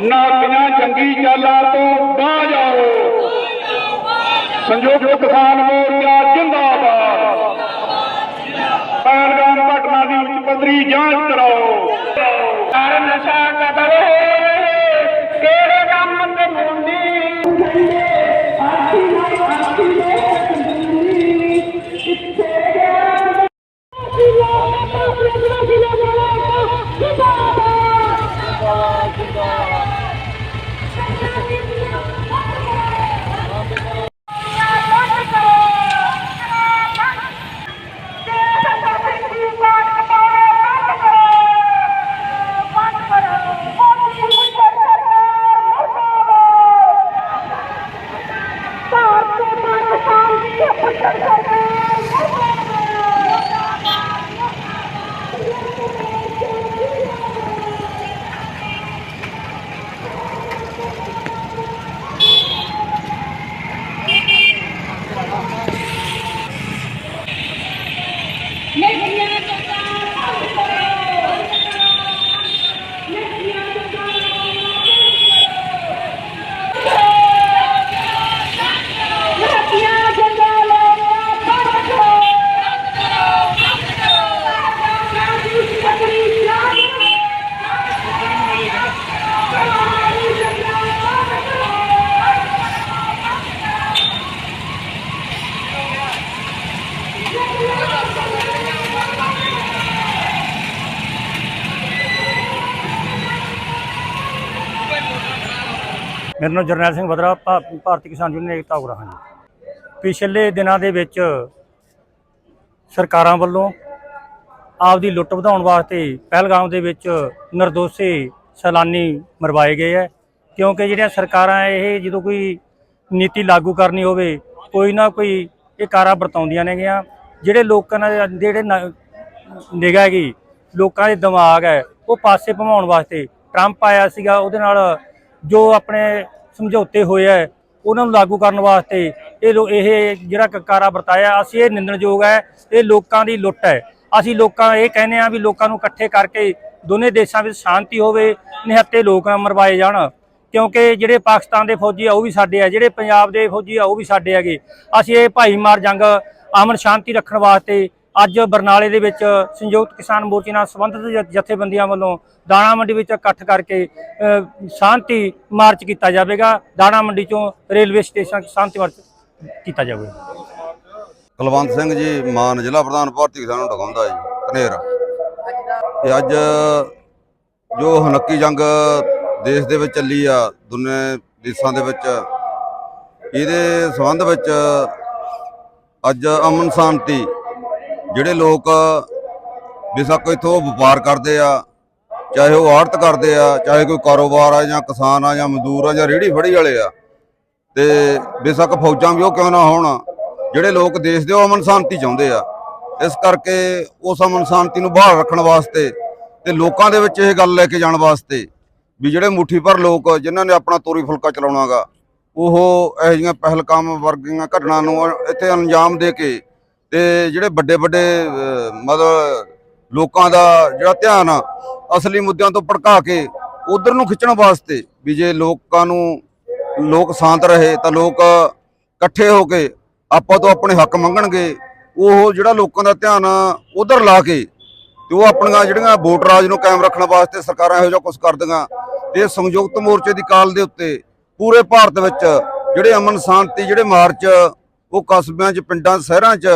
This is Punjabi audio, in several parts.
ਨਾਕੀਆਂ ਚੰਗੀ ਚਾਲਾਂ ਤੋਂ ਬਾਹ ਜਾਓ। ਸੰਯੁਕਤ ਕਿਸਾਨ ਮੋਰਚਾ ਜਿੰਦਾਬਾਦ। ਪੈਨਗਾਨ ਘਟਨਾ ਦੀ ਉੱਚ ਪੱਧਰੀ ਜਾਂਚ ਕਰਾਓ। ਕਾਰਨ ਨਸ਼ਾ ਕਦਰ ਮੇਰਾ ਨਾਮ ਜਰਨੈਲ ਸਿੰਘ ਬਦਰਾ ਭਾ- ਭਾਰਤੀ ਕਿਸਾਨ ਯੂਨੀਅਨ ਏਕਤਾ ਉਗਰਾ ਹਾਂ ਜੀ ਪਿਛਲੇ ਦਿਨਾਂ ਦੇ ਵਿੱਚ ਸਰਕਾਰਾਂ ਵੱਲੋਂ ਆਪਦੀ ਲੁੱਟ ਵਧਾਉਣ ਵਾਸਤੇ ਪਹਿਲਗਾਮ ਦੇ ਵਿੱਚ ਨਿਰਦੋਸ਼ੀ ਸੈਲਾਨੀ ਮਰਵਾਏ ਗਏ ਹੈ ਕਿਉਂਕਿ ਜਿਹੜੀਆਂ ਸਰਕਾਰਾਂ ਇਹ ਜਦੋਂ ਕੋਈ ਨੀਤੀ ਲਾਗੂ ਕਰਨੀ ਹੋਵੇ, ਕੋਈ ਨਾ ਕੋਈ ਇਹ ਕਾਰਾ ਵਰਤਾਉਂਦੀਆਂ ਨੇਗੀਆਂ। ਜਿਹੜੇ ਲੋਕਾਂ ਨਾਲ, ਜਿਹੜੇ ਨਿਗਾਹ ਹੈਗੀ, ਲੋਕਾਂ ਦੇ ਦਿਮਾਗ ਹੈ, ਉਹ ਪਾਸੇ ਭਮਾਉਣ ਵਾਸਤੇ ਟਰੰਪ ਆਇਆ ਸੀਗਾ, ਉਹਦੇ ਨਾਲ ਜੋ ਆਪਣੇ ਸਮਝੌਤੇ ਹੋਏ ਹੈ ਉਹਨਾਂ ਨੂੰ ਲਾਗੂ ਕਰਨ ਵਾਸਤੇ ਇਹ ਲੋ- ਇਹ ਜਿਹੜਾ ਕ- ਕਾਰਾ ਵਰਤਾਇਆ, ਅਸੀਂ ਇਹ ਨਿੰਦਣਯੋਗ ਹੈ, ਇਹ ਲੋਕਾਂ ਦੀ ਲੁੱਟ ਹੈ। ਅਸੀਂ ਲੋਕਾਂ, ਇਹ ਕਹਿੰਦੇ ਆ ਵੀ ਲੋਕਾਂ ਨੂੰ ਇਕੱਠੇ ਕਰਕੇ ਦੋਨੇ ਦੇਸ਼ਾਂ ਵਿੱਚ ਸ਼ਾਂਤੀ ਹੋਵੇ ਨਿਹੱਤੇ ਲੋਕ ਨਾ ਮਰਵਾਏ ਜਾਣ। ਕਿਉਂਕਿ ਜਿਹੜੇ ਪਾਕਿਸਤਾਨ ਦੇ ਫੌਜੀ ਆ, ਉਹ ਵੀ ਸਾਡੇ ਆ, ਜਿਹੜੇ ਪੰਜਾਬ ਦੇ ਫੌਜੀ ਆ, ਉਹ ਵੀ ਸਾਡੇ ਹੈਗੇ। ਅਸੀਂ ਇਹ ਭਾਈਮਾਰ ਜੰਗ, ਅਮਨ ਸ਼ਾਂਤੀ ਰੱਖਣ ਵਾਸਤੇ ਅੱਜ ਬਰਨਾਲੇ ਦੇ ਵਿੱਚ ਸੰਯੁਕਤ ਕਿਸਾਨ ਮੋਰਚੇ ਨਾਲ ਸੰਬੰਧਿਤ ਜਥੇਬੰਦੀਆਂ ਵੱਲੋਂ ਦਾਣਾ ਮੰਡੀ ਵਿੱਚ ਇਕੱਠ ਕਰਕੇ ਸ਼ਾਂਤੀ ਮਾਰਚ ਕੀਤਾ ਜਾਵੇਗਾ। ਦਾਣਾ ਮੰਡੀ ਚੋਂ ਰੇਲਵੇ ਸਟੇਸ਼ਨ ਸ਼ਾਂਤੀ ਮਾਰਚ ਕੀਤਾ ਜਾਵੇਗਾ ਕੁਲਵੰਤ ਸਿੰਘ ਜੀ, ਮਾਨ ਜ਼ਿਲ੍ਹਾ ਪ੍ਰਧਾਨ ਭਾਰਤੀ ਕਿਸਾਨ ਨੂੰ ਡਗਾਉਂਦਾ ਜੀ ਧਨੇਰ ਤੇ ਅੱਜ ਜੋ ਹਨੱਕੀ ਜੰਗ ਦੇਸ਼ ਦੇ ਵਿੱਚ ਚੱਲੀ ਆ ਦੁਨੀਆ ਦੇਸ਼ਾਂ ਦੇ ਵਿੱਚ, ਇਹਦੇ ਸੰਬੰਧ ਵਿੱਚ ਅੱਜ ਅਮਨ ਸ਼ਾਂਤੀ ਜਿਹੜੇ ਲੋਕ ਬੇਸ਼ੱਕ ਇੱਥੋਂ ਵਪਾਰ ਕਰਦੇ ਆ, ਚਾਹੇ ਉਹ ਆੜਤ ਕਰਦੇ ਆ, ਚਾਹੇ ਕੋਈ ਕਾਰੋਬਾਰ ਆ ਜਾਂ ਕਿਸਾਨ ਆ ਜਾਂ ਮਜ਼ਦੂਰ ਆ ਜਾਂ ਰੇਹੜੀ ਫੜੀ ਵਾਲੇ ਆ, ਤੇ ਬੇਸ਼ੱਕ ਫੌਜਾਂ ਵੀ ਉਹ ਕਿਉਂ ਨਾ ਹੋਣ, ਜਿਹੜੇ ਲੋਕ ਦੇਸ਼ ਦੇ ਉਹ ਅਮਨ ਸ਼ਾਂਤੀ ਚਾਹੁੰਦੇ ਆ। ਇਸ ਕਰਕੇ ਉਸ ਅਮਨ ਸ਼ਾਂਤੀ ਨੂੰ ਬਹਾਲ ਰੱਖਣ ਵਾਸਤੇ ਤੇ ਲੋਕਾਂ ਦੇ ਵਿੱਚ ਇਹ ਗੱਲ ਲੈ ਕੇ ਜਾਣ ਵਾਸਤੇ ਵੀ ਜਿਹੜੇ ਮੁੱਠੀ ਭਰ ਲੋਕ ਜਿਨ੍ਹਾਂ ਨੇ ਆਪਣਾ ਤੋਰੀ ਫੁਲਕਾ ਚਲਾਉਣਾਗਾ, ਉਹ ਇਹੋ ਜਿਹੀਆਂ ਪਹਿਲਕਾਮ ਵਰਗੀਆਂ ਘਟਨਾ ਨੂੰ ਇੱਥੇ ਅੰਜਾਮ ਦੇ ਕੇ ਤੇ ਜਿਹੜੇ ਵੱਡੇ ਵੱਡੇ ਮਤਲਬ ਲੋਕਾਂ ਦਾ ਜਿਹੜਾ ਧਿਆਨ ਆ, ਅਸਲੀ ਮੁੱਦਿਆਂ ਤੋਂ ਭੜਕਾ ਕੇ ਉਧਰ ਨੂੰ ਖਿੱਚਣ ਵਾਸਤੇ ਵੀ ਜੇ ਲੋਕਾਂ ਨੂੰ ਲੋਕ ਸ਼ਾਂਤ ਰਹੇ ਤਾਂ ਲੋਕ ਇਕੱਠੇ ਹੋ ਕੇ ਆਪਾਂ ਤੋਂ ਆਪਣੇ ਹੱਕ ਮੰਗਣਗੇ। ਉਹ ਜਿਹੜਾ ਲੋਕਾਂ ਦਾ ਧਿਆਨ ਉਧਰ ਲਾ ਕੇ ਤੇ ਉਹ ਆਪਣੀਆਂ ਜਿਹੜੀਆਂ ਵੋਟ ਰਾਜ ਨੂੰ ਕਾਇਮ ਰੱਖਣ ਵਾਸਤੇ ਸਰਕਾਰਾਂ ਇਹੋ ਜਿਹਾ ਕੁਝ ਕਰਦੀਆਂ ਤੇ ਸੰਯੁਕਤ ਮੋਰਚੇ ਦੀ ਕਾਲ ਦੇ ਉੱਤੇ ਪੂਰੇ ਭਾਰਤ ਵਿੱਚ ਜਿਹੜੇ ਅਮਨ ਸ਼ਾਂਤੀ ਜਿਹੜੇ ਮਾਰਚ ਉਹ ਕਸਬਿਆਂ 'ਚ, ਪਿੰਡਾਂ ਸ਼ਹਿਰਾਂ 'ਚ,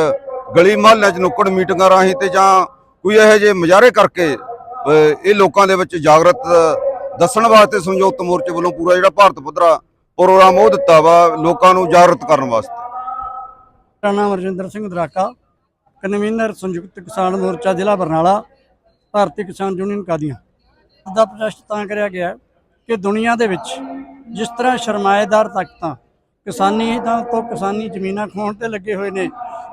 ਗਲੀ ਮੁਹੱਲਿਆਂ 'ਚ ਨੁੱਕੜ ਮੀਟਿੰਗਾਂ ਰਾਹੀਂ ਤੇ ਜਾਂ ਕੋਈ ਇਹੋ ਜਿਹੇ ਮੁਜ਼ਾਹਰੇ ਕਰਕੇ ਇਹ ਲੋਕਾਂ ਦੇ ਵਿੱਚ ਜਾਗਰਤ ਦੱਸਣ ਵਾਸਤੇ ਸੰਯੁਕਤ ਮੋਰਚੇ ਵੱਲੋਂ ਪੂਰਾ ਜਿਹੜਾ ਭਾਰਤ ਪੱਧਰਾ ਪ੍ਰੋਗਰਾਮ ਉਹ ਦਿੱਤਾ ਵਾ ਲੋਕਾਂ ਨੂੰ ਜਾਗਰਤ ਕਰਨ ਵਾਸਤੇ। ਮੇਰਾ ਨਾਮ ਰਜਿੰਦਰ ਸਿੰਘ ਦਰਾਕਾ, ਕਨਵੀਨਰ ਸੰਯੁਕਤ ਕਿਸਾਨ ਮੋਰਚਾ ਜ਼ਿਲ੍ਹਾ ਬਰਨਾਲਾ, ਭਾਰਤੀ ਕਿਸਾਨ ਯੂਨੀਅਨ ਕਾਦੀਆਂ। ਦਾ ਪ੍ਰੋਟੈਸਟ ਤਾਂ ਕਰਿਆ ਗਿਆ ਕਿ ਦੁਨੀਆ ਦੇ ਵਿੱਚ ਜਿਸ ਤਰ੍ਹਾਂ ਸ਼ਰਮਾਏਦਾਰ ਤਾਕਤਾਂ ਕਿਸਾਨੀ ਤਾਂ ਤੋਂ ਕਿਸਾਨੀ ਜ਼ਮੀਨਾਂ ਖੋਣ ਤੇ ਲੱਗੇ ਹੋਏ ਨੇ।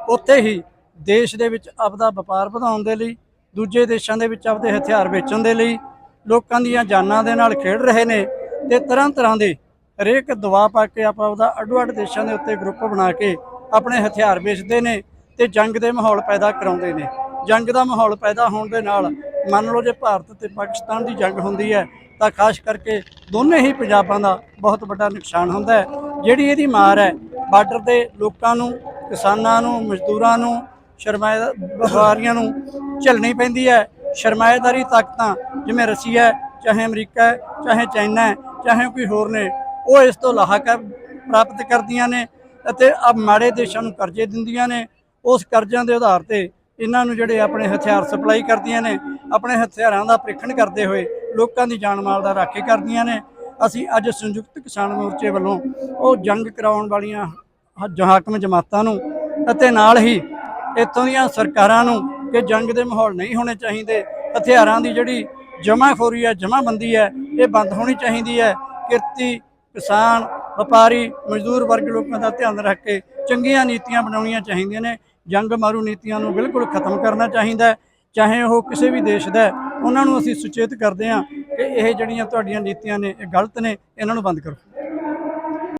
ਉੱਥੇ ਹੀ ਦੇਸ਼ ਦੇ ਵਿੱਚ ਆਪਦਾ ਵਪਾਰ ਵਧਾਉਣ ਦੇ ਲਈ, ਦੂਜੇ ਦੇਸ਼ਾਂ ਦੇ ਵਿੱਚ ਆਪਦੇ ਹਥਿਆਰ ਵੇਚਣ ਦੇ ਲਈ ਲੋਕਾਂ ਦੀਆਂ ਜਾਨਾਂ ਦੇ ਨਾਲ ਖੇਡ ਰਹੇ ਨੇ ਤੇ ਤਰ੍ਹਾਂ ਤਰ੍ਹਾਂ ਦੇ ਹਰੇਕ ਦਵਾ ਪਾ ਕੇ ਆਪਾਂ ਉਹਦਾ ਅੱਡੋ ਅੱਡ ਦੇਸ਼ਾਂ ਦੇ ਉੱਤੇ ਗਰੁੱਪ ਬਣਾ ਕੇ ਆਪਣੇ ਹਥਿਆਰ ਵੇਚਦੇ ਨੇ ਤੇ ਜੰਗ ਦੇ ਮਾਹੌਲ ਪੈਦਾ ਕਰਾਉਂਦੇ ਨੇ। ਜੰਗ ਦਾ ਮਾਹੌਲ ਪੈਦਾ ਹੋਣ ਦੇ ਨਾਲ ਮੰਨ ਲਓ ਜੇ ਭਾਰਤ ਤੇ ਪਾਕਿਸਤਾਨ ਦੀ ਜੰਗ ਹੁੰਦੀ ਹੈ ਤਾਂ ਖਾਸ ਕਰਕੇ ਦੋਨੇ ਹੀ ਪੰਜਾਬਾਂ ਦਾ ਬਹੁਤ ਵੱਡਾ ਨੁਕਸਾਨ ਹੁੰਦਾ ਹੈ। ਜਿਹੜੀ ਇਹਦੀ ਮਾਰ ਹੈ ਬਾਰਡਰ ਦੇ ਲੋਕਾਂ ਨੂੰ ਕਿਸਾਨਾਂ ਨੂੰ ਮਜ਼ਦੂਰਾਂ ਨੂੰ ਸ਼ਰਮਾਇਦਾ ਵਪਾਰੀਆਂ ਨੂੰ ਝੱਲਣੀ ਪੈਂਦੀ ਹੈ। ਸ਼ਰਮਾਇਦਾਰੀ ਤਾਕਤਾਂ ਜਿਵੇਂ ਰਸੀਆ ਹੈ, ਚਾਹੇ ਅਮਰੀਕਾ ਹੈ, ਚਾਹੇ ਚਾਈਨਾ ਹੈ, ਚਾਹੇ ਕੋਈ ਹੋਰ ਨੇ ਉਹ ਇਸ ਤੋਂ ਲਾਹਾ ਕਰ ਪ੍ਰਾਪਤ ਕਰਦੀਆਂ ਨੇ ਅਤੇ ਆ ਮਾੜੇ ਦੇਸ਼ਾਂ ਨੂੰ ਕਰਜ਼ੇ ਦਿੰਦੀਆਂ ਨੇ। ਉਸ ਕਰਜ਼ਿਆਂ ਦੇ ਆਧਾਰ ਤੇ ਇਹਨਾਂ ਨੂੰ ਜਿਹੜੇ ਆਪਣੇ ਹਥਿਆਰ ਸਪਲਾਈ ਕਰਦੀਆਂ ਨੇ ਆਪਣੇ ਹਥਿਆਰਾਂ ਦਾ ਪ੍ਰੀਖਣ ਕਰਦੇ ਹੋਏ ਲੋਕਾਂ ਦੀ ਜਾਨ ਮਾਲ ਦਾ ਰਾਖੀ ਕਰਦੀਆਂ ਨੇ। ਅਸੀਂ ਅੱਜ ਸੰਯੁਕਤ ਕਿਸਾਨ ਮੋਰਚੇ ਵੱਲੋਂ ਉਹ ਜੰਗ ਕਰਾਉਣ ਵਾਲੀਆਂ ਹ- ਹਾਕਮ ਜਮਾਤਾਂ ਨੂੰ ਅਤੇ ਨਾਲ ਹੀ ਇੱਥੋਂ ਦੀਆਂ ਸਰਕਾਰਾਂ ਨੂੰ ਕਿ ਜੰਗ ਦੇ ਮਾਹੌਲ ਨਹੀਂ ਹੋਣੇ ਚਾਹੀਦੇ, ਹਥਿਆਰਾਂ ਦੀ ਜਿਹੜੀ ਜਮਾਖੋਰੀ ਹੈ, ਜਮਾਬੰਦੀ ਹੈ, ਇਹ ਬੰਦ ਹੋਣੀ ਚਾਹੀਦੀ ਹੈ। ਕਿਰਤੀ, ਕਿਸਾਨ, ਵਪਾਰੀ, ਮਜ਼ਦੂਰ ਵਰਗ ਲੋਕਾਂ ਦਾ ਧਿਆਨ ਰੱਖ ਕੇ ਚੰਗੀਆਂ ਨੀਤੀਆਂ ਬਣਾਉਣੀਆਂ ਚਾਹੀਦੀਆਂ ਨੇ। ਜੰਗ ਮਾਰੂ ਨੀਤੀਆਂ ਨੂੰ ਬਿਲਕੁਲ ਖਤਮ ਕਰਨਾ ਚਾਹੀਦਾ ਚਾਹੇ ਉਹ ਕਿਸੇ ਵੀ ਦੇਸ਼ ਦਾ ਉਹਨਾਂ ਨੂੰ ਅਸੀਂ ਸੁਚੇਤ ਕਰਦੇ ਹਾਂ ਇਹ ਜਿਹੜੀਆਂ ਤੁਹਾਡੀਆਂ ਨੀਤੀਆਂ ਨੇ ਇਹ ਗਲਤ ਨੇ ਇਹਨਾਂ ਨੂੰ ਬੰਦ ਕਰੋ।